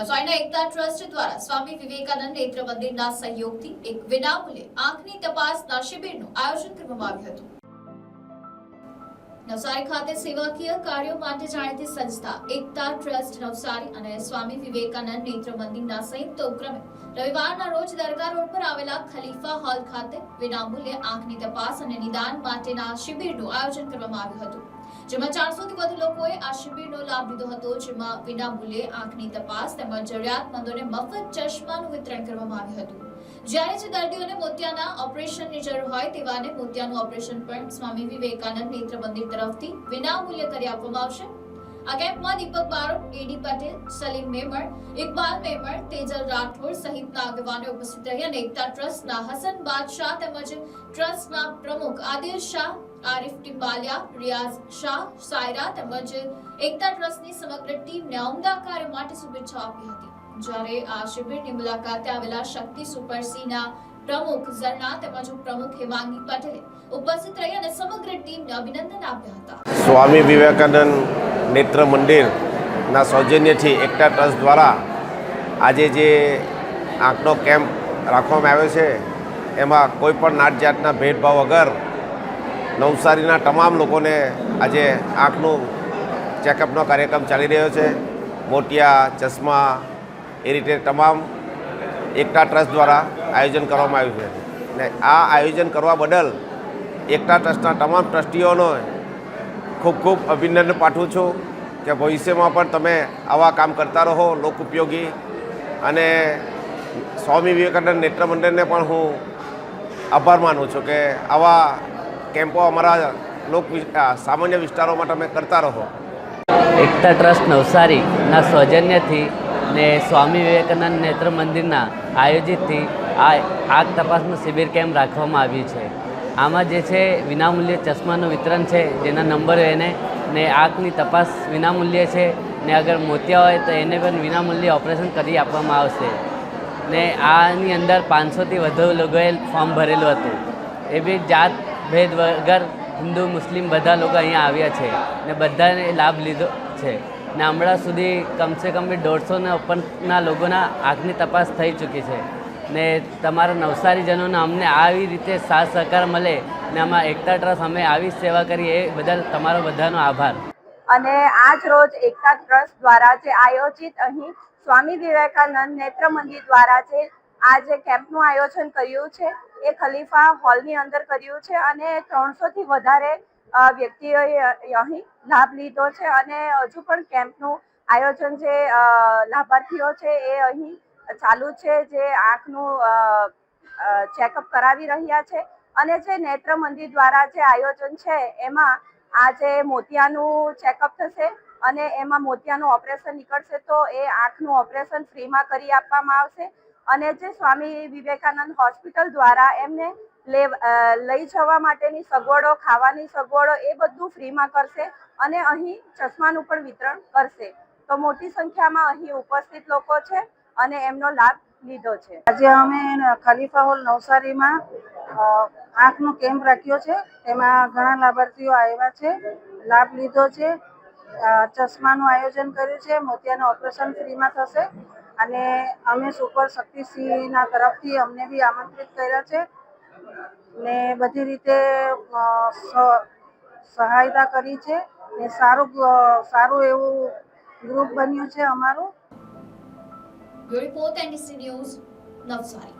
નવસારીના એકતા ટ્રસ્ટ દ્વારા સ્વામી વિવેકાનંદ નેત્ર મંદિરના સહયોગથી એક વિનામૂલ્યે આંખની તપાસના શિબિરનું આયોજન કરવામાં આવ્યું હતું. નવસારી ખાતે સેવાકીય કાર્યો માટે જાણીતી સંસ્થા એકતા ટ્રસ્ટ નવસારી અને સ્વામી વિવેકાનંદ નેત્ર મંદિરના સંયુક્ત ઉપક્રમે રવિવારના રોજ દરગાહ રોડ પર આવેલા ખલીફા હોલ ખાતે વિનામૂલ્યે આંખની તપાસ અને નિદાન માટેના શિબિરનું આયોજન કરવામાં આવ્યું હતું, જેમાં ચારસો થી વધુ લોકોએ આ શિબિરનો લાભ લીધો હતો, જેમાં વિનામૂલ્યે આંખની તપાસ તેમજ જરૂરિયાતમંદોને મફત ચશ્માનું વિતરણ કરવામાં આવ્યું હતું. જ્યારે જે દર્દીઓને મોતિયાના ઓપરેશનની જરૂર હોય તેવાને મોતિયાનું ઓપરેશન પણ સ્વામી વિવેકાનંદ નેત્ર મંદિર તરફથી વિનામૂલ્ય કરી આપવામાં આવશે. આ કેમ્પમાં દીપક બારોટ ડીડી પટેલ, સલીમ મેમણ, ઇકબાલ મેમણ, તેજલ રાઠોડ સહિતના આગેવાનો ઉપસ્થિત રહી અને એકતા ટ્રસ્ટના હસન બાદશાહ તેમજ ટ્રસ્ટના પ્રમુખ આદિલ શાહ, આરિફ ટિમ્બાલિયા રિયાઝ શાહ, સાયરા તેમજ એકતા ટ્રસ્ટની સમગ્ર ટીમને ઉમદા કાર્ય માટે શુભેચ્છા આપી હતી. જ્યારે આ શિબિરની મુલાકાતે આવેલા શક્તિ સુપરસીના પ્રમુખ ઝરણા તેમજ પ્રમુખ હેમાંગી પટેલે ઉપસ્થિત રહી અને સમગ્ર ટીમને અભિનંદન આપ્યા હતા. સ્વામી વિવેકાનંદ નેત્ર મંદિરના સૌજન્યથી એકતા ટ્રસ્ટ દ્વારા આજે જે આંખનો કેમ્પ રાખવામાં આવ્યો છે, એમાં કોઈ પણ નાટ જાતના ભેદભાવ વગર નવસારીના તમામ લોકોને આજે આંખનું ચેકઅપનો કાર્યક્રમ ચાલી રહ્યો છે. મોતિયા, ચશ્મા એ રીતે તમામ એકતા ટ્રસ્ટ દ્વારા આયોજન કરવામાં આવ્યું છે. ને આ આયોજન કરવા બદલ એકતા ટ્રસ્ટના તમામ ટ્રસ્ટીઓનો ખૂબ ખૂબ અભિનંદન પાઠવું છું કે ભવિષ્યમાં પણ તમે આવા કામ કરતા રહો લોક ઉપયોગી. અને સ્વામી વિવેકાનંદ નેત્ર મંદિરને પણ હું આભાર માનું છું કે આવા કેમ્પો અમારા લોક સામાન્ય વિસ્તારોમાં તમે કરતા રહો. એકતા ટ્રસ્ટ નવસારીના સૌજન્યથી ને સ્વામી વિવેકાનંદ નેત્ર મંદિરના આયોજિતથી આ આગ તપાસનું શિબિર કેમ્પ રાખવામાં આવ્યું છે. આમાં જે છે વિનામૂલ્યે ચશ્માનું વિતરણ છે, જેના નંબર એને ને આંખની તપાસ વિનામૂલ્યે છે, ને અગર મોતિયા હોય તો એને પણ વિનામૂલ્યે ઓપરેશન કરી આપવામાં આવશે. ને આની અંદર પાંચસોથી વધુ લોકોએ ફોર્મ ભરેલું હતું. એ બી જાત ભેદ વગર હિન્દુ, મુસ્લિમ બધા લોકો અહીંયા આવ્યા છે ને બધાને લાભ લીધો છે. ને હમણાં સુધી કમસે કમ બી દોઢસો ને ઉપરના લોકોના આંખની તપાસ થઈ ચૂકી છે. ને તમારા નવસારીજનોને અમને આવી રીતે સાથ સહકાર મળે ને આમાં એકતા ટ્રસ્ટ અમે આવી સેવા કરીએ એ બદલ તમારો બધાનો આભાર. અને આજ રોજ એકતા ટ્રસ્ટ દ્વારા જે આયોજિત અહીં સ્વામી વિવેકાનંદ નેત્ર મંદિર દ્વારા જે આ જે કેમ્પનું આયોજન કર્યું છે, એ ખલીફા હોલની અંદર કર્યું છે અને ત્રણસોથી વધારે વ્યક્તિઓએ અહીં લાભ લીધો છે અને હજુ પણ કેમ્પનું આયોજન જે લાભાર્થીઓ છે એ અહીં ચાલુ છે, જે આંખનું ચેકઅપ કરાવી રહ્યા છે અને જે નેત્ર મંદિર દ્વારા જે આયોજન છે એમાં આજે મોતિયાનું ચેકઅપ થશે અને એમાં મોતિયાનું ઓપરેશન નીકળશે તો એ આંખનું ઓપરેશન ફ્રીમાં કરી આપવામાં આવશે અને જે સ્વામી વિવેકાનંદ હોસ્પિટલ દ્વારા એમને લઈ જવા માટેની સગવડો, ખાવાની સગવડો એ બધું ફ્રીમાં કરશે અને અહીં ચશ્માનું પણ વિતરણ કરશે. તો મોટી સંખ્યામાં અહીં ઉપસ્થિત લોકો છે અને એમનો લાભ લીધો છે. આજે અમે ખલીફા હોલ નવસારીમાં આંખનો કેમ્પ રાખ્યો છે. તેમાં ઘણા લાભાર્થીઓ આવ્યા છે, લાભ લીધો છે. ચશ્માનું આયોજન કર્યું છે. મોતિયાનું ઓપરેશન ફ્રીમાં થશે. અને અમે સુપર શક્તિસિંહના તરફથી અમને બી આમંત્રિત કર્યા છે. ને બધી રીતે સહાયતા કરી છે ને સારું સારું એવું ગ્રુપ બન્યું છે અમારું. Report NDC news Navsari